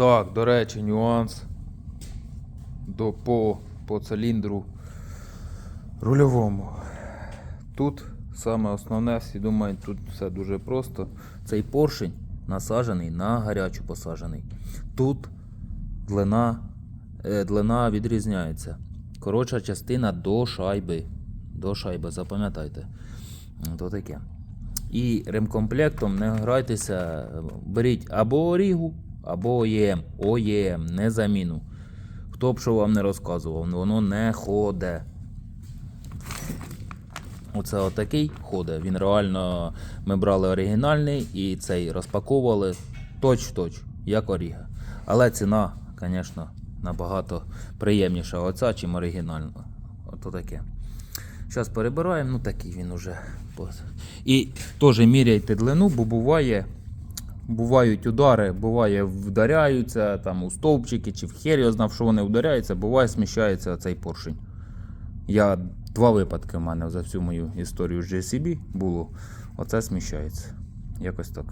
Так, до речі, нюанс до, по, по циліндру рульовому. Тут саме основне, всі думають, тут все дуже просто. Цей поршень насаджений на гарячу посаджений. Тут длина, е, длина відрізняється. Коротша частина до шайби. До шайби, запам'ятайте. То таке. І ремкомплектом не грайтеся, беріть або Орігу, або ОЄМ. ОЄМ, не заміну. Хто б що вам не розказував, воно не ходить. Оце отакий ходить. Він реально. Ми брали оригінальний і цей розпаковували точ-в-точ, як Оріга. Але ціна, звісно, набагато приємніша оця, чим оригінальна. Ото таке. Зараз перебираємо, ну такий він уже. І теж міряйте длину, бо буває. Бувають удари, буває вдаряються там у стовпчики чи в хер я знав, що вони вдаряються, буває сміщається цей поршень. Я два випадки в мене за всю мою історію з GCB було. Оце сміщається. Якось так.